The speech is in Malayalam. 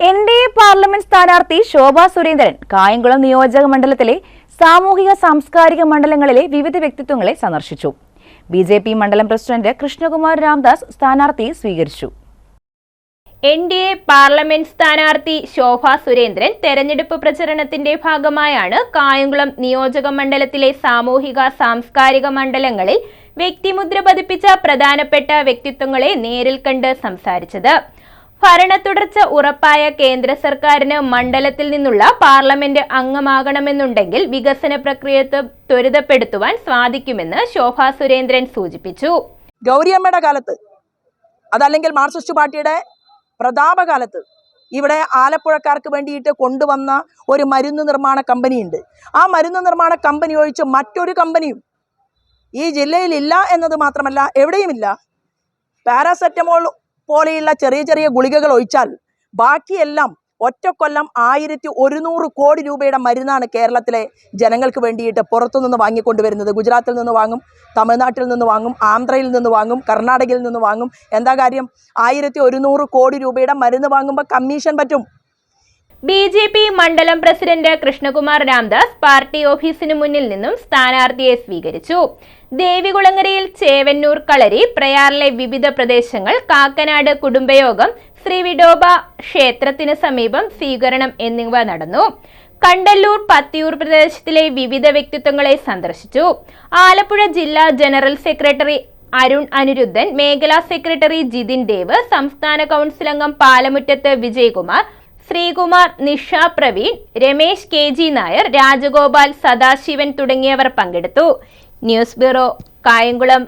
എൻ ഡി എ പാർലമെന്റ് സ്ഥാനാർത്ഥി ശോഭാ സുരേന്ദ്രൻ കായംകുളം നിയോജക മണ്ഡലത്തിലെ സാമൂഹിക സാംസ്കാരിക മണ്ഡലങ്ങളിലെ വിവിധ വ്യക്തിത്വങ്ങളെ സന്ദർശിച്ചു. ബി ജെ പി മണ്ഡലം പ്രസിഡന്റ് കൃഷ്ണകുമാർ രാംദാസ് സ്ഥാനാർത്ഥിയെ സ്വീകരിച്ചു. എൻ ഡി എ പാർലമെന്റ് സ്ഥാനാർത്ഥി ശോഭ സുരേന്ദ്രൻ തെരഞ്ഞെടുപ്പ് പ്രചരണത്തിന്റെ ഭാഗമായാണ് കായംകുളം നിയോജക മണ്ഡലത്തിലെ സാമൂഹിക സാംസ്കാരിക മണ്ഡലങ്ങളിൽ വ്യക്തിമുദ്ര പതിപ്പിച്ച പ്രധാനപ്പെട്ട വ്യക്തിത്വങ്ങളെ നേരിൽ കണ്ട് സംസാരിച്ചത്. ഭരണത്തുടർച്ച ഉറപ്പായ കേന്ദ്ര സർക്കാരിന് മണ്ഡലത്തിൽ നിന്നുള്ള പാർലമെന്റ് അംഗമാകണമെന്നുണ്ടെങ്കിൽ വികസന പ്രക്രിയ ത്വരിതപ്പെടുത്തുവാൻ സാധിക്കുമെന്ന് ശോഭാ സുരേന്ദ്രൻ സൂചിപ്പിച്ചു. ഗൗരിയമ്മയുടെ കാലത്ത് അതല്ലെങ്കിൽ മാർക്സിസ്റ്റ് പാർട്ടിയുടെ പ്രതാപകാലത്ത് ഇവിടെ ആലപ്പുഴക്കാർക്ക് വേണ്ടിയിട്ട് കൊണ്ടുവന്ന ഒരു മരുന്ന് നിർമ്മാണ കമ്പനിയുണ്ട്. ആ മരുന്ന് നിർമ്മാണ കമ്പനി ഒഴിച്ച് മറ്റൊരു കമ്പനിയും ഈ ജില്ലയിലില്ല എന്നത് മാത്രമല്ല എവിടെയുമില്ല പാരാസെറ്റമോൾ പോലെയുള്ള ചെറിയ ചെറിയ ഗുളികകൾ ഒഴിച്ചാൽ ബാക്കിയെല്ലാം ഒറ്റക്കൊല്ലം ആയിരത്തി ഒരുന്നൂറ് കോടി രൂപയുടെ മരുന്നാണ് കേരളത്തിലെ ജനങ്ങൾക്ക് വേണ്ടിയിട്ട് പുറത്തുനിന്ന് വാങ്ങിക്കൊണ്ടുവരുന്നത്. ഗുജറാത്തിൽ നിന്ന് വാങ്ങും തമിഴ്നാട്ടിൽ നിന്ന് വാങ്ങും ആന്ധ്രയിൽ നിന്ന് വാങ്ങും കർണാടകയിൽ നിന്ന് വാങ്ങും. എന്താ കാര്യം? ആയിരത്തി ഒരുന്നൂറ് കോടി രൂപയുടെ മരുന്ന് വാങ്ങുമ്പോൾ കമ്മീഷൻ പറ്റും. ബി ജെ പി മണ്ഡലം പ്രസിഡന്റ് കൃഷ്ണകുമാർ രാംദാസ് പാർട്ടി ഓഫീസിന് മുന്നിൽ നിന്നും സ്ഥാനാർത്ഥിയെ സ്വീകരിച്ചു. ദേവികുളങ്ങരയിൽ ചേവന്നൂർ കളരി പ്രയാറിലെ വിവിധ പ്രദേശങ്ങൾ കാക്കനാട് കുടുംബയോഗം ശ്രീ വിഡോബ ക്ഷേത്രത്തിന് സമീപം സ്വീകരണം എന്നിവ നടന്നു. കണ്ടല്ലൂർ പത്തിയൂർ പ്രദേശത്തിലെ വിവിധ വ്യക്തിത്വങ്ങളെ സന്ദർശിച്ചു. ആലപ്പുഴ ജില്ലാ ജനറൽ സെക്രട്ടറി അരുൺ അനിരുദ്ധൻ മേഖലാ സെക്രട്ടറി ജിതിൻ ദേവ് സംസ്ഥാന കൗൺസിൽ അംഗം പാലമുറ്റത്ത് വിജയകുമാർ ശ്രീകുമാർ നിഷ പ്രവീൺ രമേശ് കെ ജി നായർ രാജഗോപാൽ സദാശിവൻ തുടങ്ങിയവർ പങ്കെടുത്തു. News bureau Kayamkulam.